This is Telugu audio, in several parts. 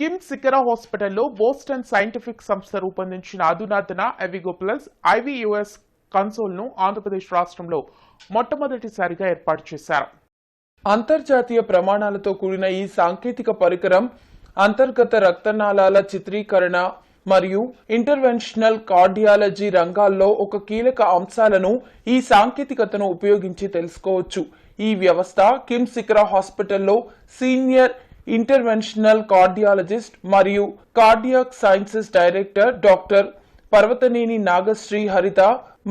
కిమ్ సికరా హాస్పిటల్లో బోస్టన్ సైంటిఫిక్ సంస్థ రూపొందించిన అధునాతన ఎవిగో ప్లస్ ఐవీయుఎస్ కన్సోల్ను ఆంధ్రప్రదేశ్ రాష్ట్రంలో మొట్టమొదటిసారిగా ఏర్పాటు చేశారు. అంతర్జాతీయ ప్రమాణాలతో కూడిన ఈ సాంకేతిక పరికరం అంతర్గత రక్తనాళాల చిత్రీకరణ మరియు ఇంటర్వెన్షనల్ కార్డియాలజీ రంగాల్లో ఒక కీలక అంశాలను ఈ సాంకేతికతను ఉపయోగించి తెలుసుకోవచ్చు. ఈ వ్యవస్థ కిమ్ సిక్రా హాస్పిటల్లో సీనియర్ ఇంటర్వెన్షనల్ కార్డియాలజిస్ట్ మరియు cardiac sciences director doctor Parvataneni Nagasri Haritha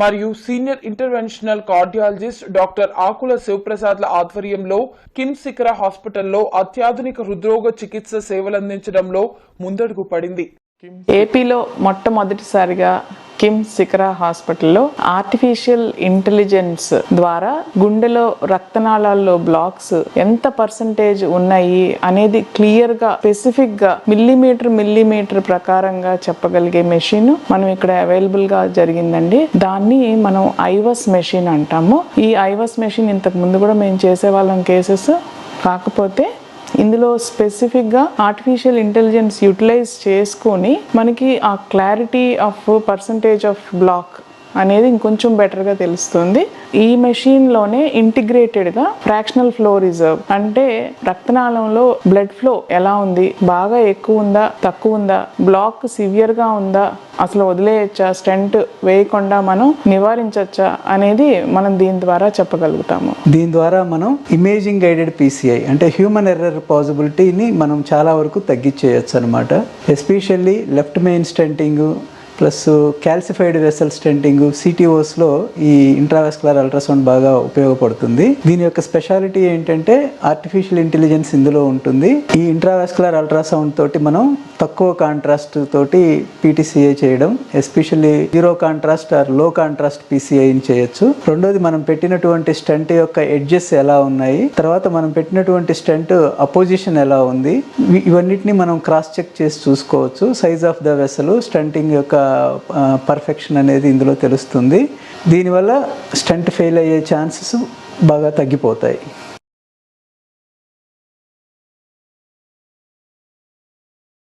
మరియు senior interventional cardiologist doctor Akula శివప్రసాద్ల ఆధ్వర్యంలో కిమ్స్ శిఖర హాస్పిటల్లో అత్యాధునిక హృద్రోగ చికిత్స సేవలందించడంలో ముందడుగు పడింది. ఏపీలో మొట్టమొదటిసారిగా కిమ్ శిఖర హాస్పిటల్లో ఆర్టిఫిషియల్ ఇంటెలిజెన్స్ ద్వారా గుండెలో రక్తనాళాల్లో బ్లాక్స్ ఎంత పర్సంటేజ్ ఉన్నాయి అనేది క్లియర్గా స్పెసిఫిక్గా మిల్లీమీటర్ మిల్లీమీటర్ ప్రకారంగా చెప్పగలిగే మెషిన్ మనం ఇక్కడ అవైలబుల్గా జరిగిందండి. దాన్ని మనం ఐవస్ మెషిన్ అంటాము. ఈ ఐవస్ మెషిన్ ఇంతకు ముందు కూడా మేము చేసేవాళ్ళం కేసెస్. కాకపోతే ఇందులో స్పెసిఫిక్గా ఆర్టిఫిషియల్ ఇంటెలిజెన్స్ యూటిలైజ్ చేసుకొని మనకి ఆ clarity of percentage of block అనేది ఇంకొంచెం బెటర్గా తెలుస్తుంది. ఈ మెషిన్లోనే ఇంటిగ్రేటెడ్గా ఫ్రాక్షనల్ ఫ్లో రిజర్వ్ అంటే రక్తనాళంలో బ్లడ్ ఫ్లో ఎలా ఉంది? బాగా ఎక్కువ ఉందా? తక్కువ ఉందా? బ్లాక్ సివియర్గా ఉందా? అసలు వదిలేయచ్చా? స్టెంట్ వేయకుండా మనం నివారించవచ్చా అనేది మనం దీని ద్వారా చెప్పగలుగుతాము. దీని ద్వారా మనం ఇమేజింగ్ గైడెడ్ పీసీఐ అంటే హ్యూమన్ ఎర్రర్ పాసిబిలిటీని మనం చాలా వరకు తగ్గించేయచ్చు అనమాట especially left main stenting plus calcified vessel stenting సిటీఓస్లో ఈ ఇంట్రావెస్కులర్ అల్ట్రాసౌండ్ బాగా ఉపయోగపడుతుంది. దీని యొక్క స్పెషాలిటీ ఏంటంటే ఆర్టిఫిషియల్ ఇంటెలిజెన్స్ ఇందులో ఉంటుంది. ఈ ఇంట్రావెస్కులర్ అల్ట్రాసౌండ్ తోటి మనం తక్కువ కాంట్రాస్ట్ తోటి పీటీసీఏ చేయడం ఎస్పెషల్లీ జీరో కాంట్రాస్ట్ ఆర్లో కాంట్రాస్ట్ పీసీఐని చేయొచ్చు. రెండోది మనం పెట్టినటువంటి స్టంట్ యొక్క ఎడ్జెస్ ఎలా ఉన్నాయి తర్వాత మనం పెట్టినటువంటి స్టంట్ అపోజిషన్ ఎలా ఉంది ఇవన్నిటిని మనం క్రాస్ చెక్ చేసి చూసుకోవచ్చు. Size of the vessel stenting యొక్క పర్ఫెక్షన్ అనేది ఇందులో తెలుస్తుంది. దీనివల్ల స్టంట్ ఫెయిల్ అయ్యే ఛాన్సెస్ బాగా తగ్గిపోతాయి.